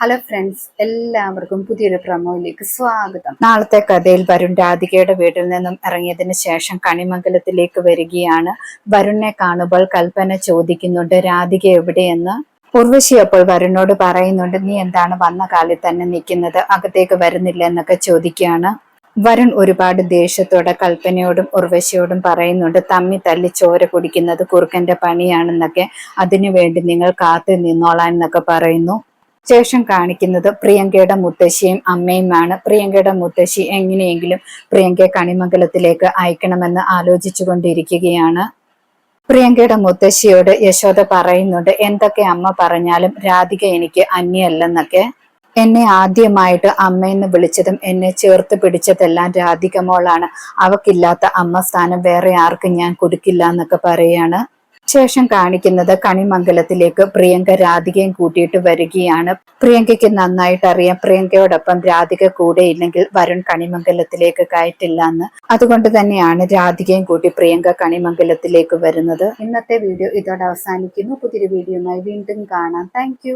Hello friends എല്ലാവർക്കും പുതിയൊരു പ്രമോയിലേക്ക് സ്വാഗതം. നാളത്തെ കഥയിൽ വരുൺ രാധികയുടെ വീട്ടിൽ നിന്നും ഇറങ്ങിയതിന് ശേഷം കണിമംഗലത്തിലേക്ക് വരികയാണ്. വരുണിനെ കാണുമ്പോൾ കൽപ്പന ചോദിക്കുന്നുണ്ട് രാധിക എവിടെയെന്ന്? ഉർവശി അപ്പോൾ വരുണോട് പറയുന്നുണ്ട് നീ എന്താണ് വന്ന കാലിൽ തന്നെ നിൽക്കുന്നത്? അകത്തേക്ക് വരുന്നില്ല എന്നൊക്കെ ചോദിക്കുകയാണ്. വരുൺ ഒരുപാട് ദേഷ്യത്തോടെ കൽപ്പനയോടും ഉർവശിയോടും പറയുന്നുണ്ട് തമ്മി തല്ലി ചോര കുടിക്കുന്നത് കുറുക്കന്റെ പണിയാണെന്നൊക്കെ. അതിനുവേണ്ടി നിങ്ങൾ കാത്തു നിന്നോളാൻ എന്നൊക്കെ പറയുന്നു. ശേഷം കാണിക്കുന്നത് പ്രിയങ്കയുടെ മുത്തശ്ശിയും അമ്മയുമാണ് പ്രിയങ്കയുടെ മുത്തശ്ശി എങ്ങനെയെങ്കിലും പ്രിയങ്കയെ കണിമംഗലത്തിലേക്ക് അയക്കണമെന്ന് ആലോചിച്ചു കൊണ്ടിരിക്കുകയാണ് പ്രിയങ്കയുടെ മുത്തശ്ശിയോട് യശോദ പറയുന്നുണ്ട് എന്തൊക്കെ അമ്മ പറഞ്ഞാലും രാധിക എനിക്ക് അന്യല്ലെന്നൊക്കെ എന്നെ ആദ്യമായിട്ട് അമ്മയെന്ന് വിളിച്ചതും എന്നെ ചേർത്ത് പിടിച്ചതെല്ലാം രാധിക മോളാണ്. അവക്കില്ലാത്ത അമ്മ സ്ഥാനം വേറെ ആർക്കും ഞാൻ കൊടുക്കില്ല എന്നൊക്കെ പറയാണ്. ശേഷം കാണിക്കുന്നത് കണിമംഗലത്തിലേക്ക് പ്രിയങ്ക രാധികയും കൂട്ടിയിട്ട് വരികയാണ്. പ്രിയങ്കയ്ക്ക് നന്നായിട്ട് അറിയാം. പ്രിയങ്കയോടൊപ്പം രാധിക കൂടെ ഇല്ലെങ്കിൽ വരുൺ കണിമംഗലത്തിലേക്ക് കയറ്റില്ല എന്ന് അതുകൊണ്ട് തന്നെയാണ് രാധികയും കൂട്ടി പ്രിയങ്ക കണിമംഗലത്തിലേക്ക് വരുന്നത്. ഇന്നത്തെ വീഡിയോ ഇതോടെ അവസാനിക്കുന്നു. പുതിയൊരു വീഡിയോയുമായി വീണ്ടും കാണാം. താങ്ക്